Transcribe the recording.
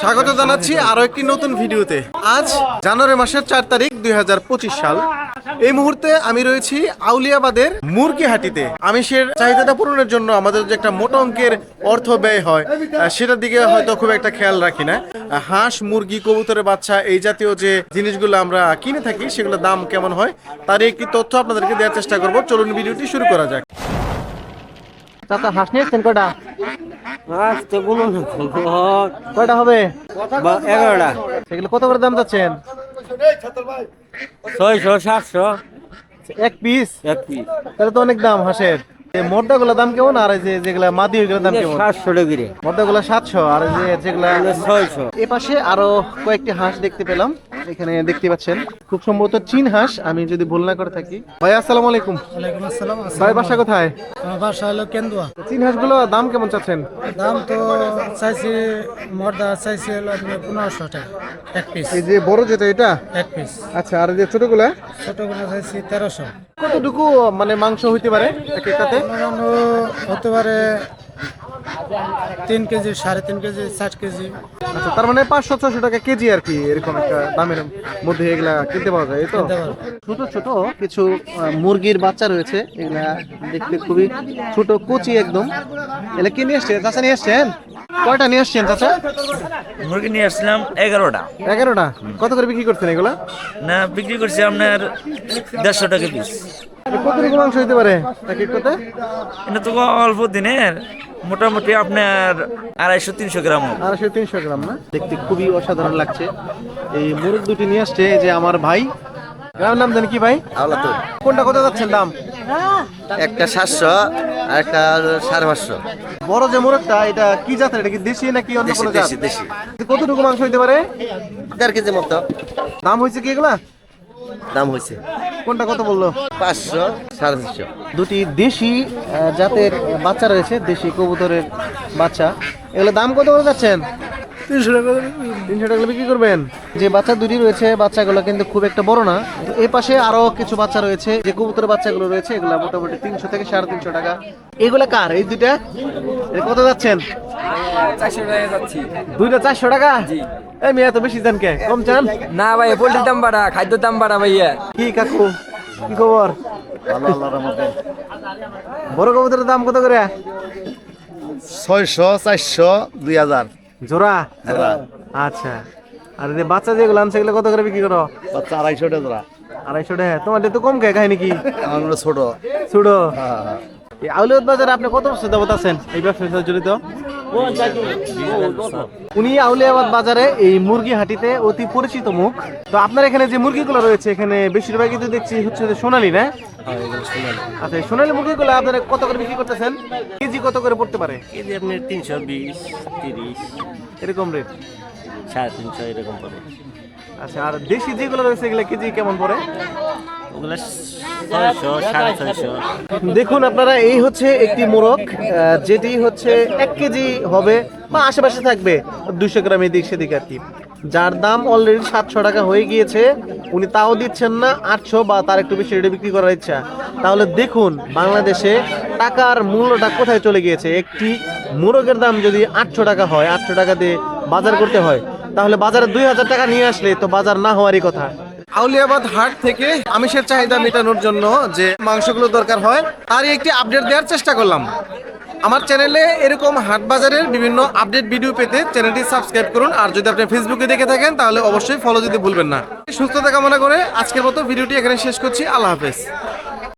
স্বাগত জানাচ্ছি আরও একটি নতুন ভিডিওতে। আজ জানুয়ারি মাসের চার তারিখ দুই হাজার পঁচিশ সাল। এই মুহূর্তে আমি রয়েছি আউলিয়াবাদের মুরগি হাটিতে আমিষের চাহিদাটা পূরণের জন্য আমাদের যে একটা মোটা অঙ্কের অর্থ ব্যয় হয় সেটার দিকে হয়তো খুব একটা খেয়াল রাখি না। হাঁস, মুরগি, কবুতরের বাচ্চা, এই জাতীয় যে জিনিসগুলো আমরা কিনে থাকি, সেগুলোর দাম কেমন হয়, তার একটি তথ্য আপনাদেরকে দেওয়ার চেষ্টা করব। চলুন ভিডিওটি শুরু করা যাক। আজ তো কোনো। কয়টা হবে? এগারোটা। সেগুলো কত করে দাম ছয়শো সাতশো। এক পিস? এক পিস। তাহলে তো অনেক দাম হাঁসের। গুলা দাম কেমন? আর যে যেগুলা মাদি দাম কেমন? সাতশো ডিগ্রি মোদ্দা গুলা সাতশো আর এই যে যেগুলা ছয়শো। এ পাশে আরও কয়েকটি হাঁস দেখতে পেলাম। এখানে দেখতে পাচ্ছেন। খুব সম্ভবত চীন হাঁস আমি যদি ভুল না করে থাকি। ভাই আসসালামু আলাইকুম। ওয়ালাইকুম আসসালাম ভাই বাসা কোথায়? আমার বাসা হলো কেন্দুয়া। চীন হাঁসগুলো দাম কেমন চাচ্ছেন? দাম তো চাইছি মর্দা চাইছি হলো পনেরোশো টাকা এক পিস এই যে বড় যেটা এটা? এক পিস আচ্ছা আর যে ছোটগুলা? ছোটগুলো চাইছি তেরোশো। কতটুকু মানে মাংস হইতে পারে এক একটাতে? হতে পারে তিন কেজি সাড়ে তিন কেজি ষাট কেজি। আচ্ছা তার মানে পাঁচশো ছশো টাকা কেজি আর কি এরকম একটা দামের মধ্যে এগুলা কিনতে পাওয়া যায় এই তো? ছোট ছোট কিছু মুরগির বাচ্চা রয়েছে এগুলা দেখতে খুবই ছোট কুচি একদম। এগুলা কি নিয়ে এসছেন? চাচা নিয়ে এসছেন? কয়টা নিয়ে এসছেন চাচা? মুরগি নিয়ে আসলাম এগারোটা। এগারোটা। কত করে বিক্রি করছেন এগুলা? না বিক্রি করছি আপনার দেড়শো টাকা পিস। কত রকম মাংস হইতে পারে? এক একটাতে? এটা তো অল্প দিনের। মোটামুটি আপনার আড়াইশো তিনশো গ্রাম আড়াইশো তিনশো গ্রাম না? দেখতে খুবই অসাধারণ লাগছে। এই মুরগ দুটি নিয়ে আসছে এই যে আমার ভাই। গ্রামের নাম জানি কি ভাই? আওলাতুর। কোনটা কত যাচ্ছেন দাম? একটা সাতশো আর একটা সাড়ে পাঁচশো। বড় যে মোরগটা এটা কি জাতের? এটা কি দেশি নাকি অন্য কোনো জাত? দেশি দেশি। কতটুকু মাংস হইতে পারে? দেড় কেজি মতো। দাম হয়েছে কি এগুলা? দাম হয়েছে। কোনটা কত বলল? পাঁচশো সাড়ে চারশো দুটি দেশি জাতের বাচ্চা রয়েছে দেশি কবুতরের বাচ্চা। এগুলো দাম কত করে যাচ্ছেন? তিনশো টাকা তিনশো টাকা বিক্রি করবেন? যে বাচ্চা দুটি রয়েছে বাচ্চাগুলো কিন্তু খুব একটা বড় না। এই পাশে আরও কিছু বাচ্চা রয়েছে যে কবুতরের বাচ্চাগুলো রয়েছে এগুলো মোটামুটি তিনশো থেকে সাড়ে তিনশো টাকা। এগুলা কার? এই দুইটা? কত যাচ্ছেন? দুইটা চারশো টাকা? এই মেয়ে এত বেশি চান কে? কম চান? না ভাই পোল্ট্রির দাম বাড়া খাদ্যর দাম বাড়া ভাইয়া। কি কাকু? কি খবর? বড় কবুতরের দাম কত করে? ছয়শো চারশো দুই হাজার। জোড়া? আচ্ছা। আর যে বাচ্চা যেগুলো আনছে এগুলো কত করে বিক্রি করো? বাচ্চা আড়াইশো টাকা আড়াইশো টাকা। তোমার তো কম কে কাহিনী কি আমার মনে ছোট। ছুড়ো এই আউলিয়ত বাজারে আপনি কত বছর যাবত আছেন? এই ব্যবসার সাথে জড়িত? উনি আউলিয়াবাদ বাজারে এই মুরগি হাটিতে অতি পরিচিত মুখ। তো আপনার এখানে যে মুরগিগুলো রয়েছে এখানে বেশিরভাগই তো দেখছি হচ্ছে যে সোনালি না? আচ্ছা এই সোনালি মুরগিগুলো আপনারা কত করে বিক্রি করতেছেন? কেজি কত করে পড়তে পারে? কেজি আপনি তিনশো বিশ তিরিশ। এরকম রেট সাড়ে তিনশো এরকম পড়ে। আচ্ছা আর দেশি যেগুলো রয়েছে এগুলো কেজি কেমন পড়ে? দেখুন, আপনারা, এই হচ্ছে একটি মোরগ যেটি হচ্ছে এক কেজি হবে বা আশেপাশে থাকবে দুশো গ্রাম এদিক সেদিক আর কি। যার দাম অলরেডি সাতশো টাকা হয়ে গিয়েছে, উনি তাও দিচ্ছেন না, আটশো বা তার একটু বেশি রেটে বিক্রি করার ইচ্ছা। তাহলে দেখুন, বাংলাদেশে টাকার মূল্যটা কোথায় চলে গিয়েছে? একটি মোরগের দাম যদি আটশো টাকা হয়, আটশো টাকা দিয়ে বাজার করতে হয়, তাহলে বাজারে দুই হাজার টাকা নিয়ে আসলে তো বাজার না হওয়ারই কথা। আউলিয়াবাদ হাট থেকে আমিষের চাহিদা মেটানোর জন্য যে মাংসগুলো দরকার হয়, তারই একটি আপডেট দেওয়ার চেষ্টা করলাম। আমার চ্যানেলে এরকম হাট বাজারের বিভিন্ন আপডেট ভিডিও পেতে চ্যানেলটি সাবস্ক্রাইব করুন, আর যদি আপনি ফেসবুকে দেখে থাকেন, তাহলে অবশ্যই ফলো যদি ভুলবেন না। সুস্থতা কামনা করে আজকের মতো ভিডিওটি এখানে শেষ করছি, আল্লাহ হাফেজ।